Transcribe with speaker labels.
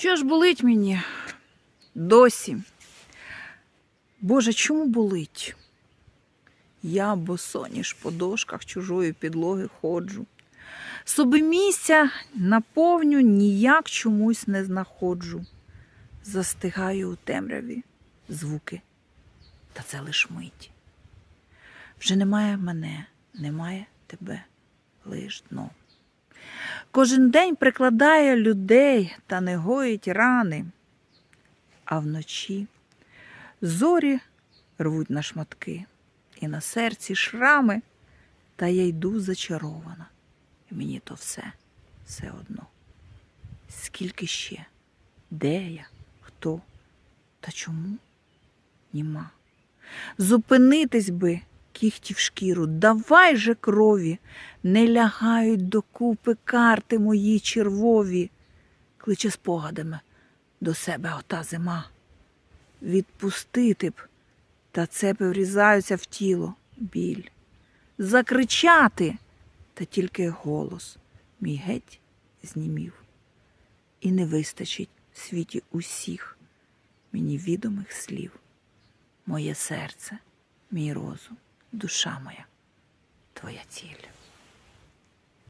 Speaker 1: Що ж болить мені досі? Боже, чому болить? Я босоніж по дошках чужої підлоги ходжу. Собі місця наповню ніяк чомусь не знаходжу. Застигаю у темряві звуки, та це лиш мить. Вже немає мене, немає тебе, лиш дно. Кожен день прикладає людей та не гоїть рани, а вночі зорі рвуть на шматки, і на серці шрами, та я йду зачарована. І мені то все, все одно. Скільки ще? Де я? Хто? Та чому? Німа. Зупинитись би, кіхті в шкіру, давай же крові, не лягають докупи карти мої червові, кличе спогадами до себе ота зима. Відпустити б, та цепи врізаються в тіло, біль. Закричати, та тільки голос мій геть знімів. І не вистачить в світі усіх мені відомих слів. Моє серце, мій розум, душа моя, твоя ціль.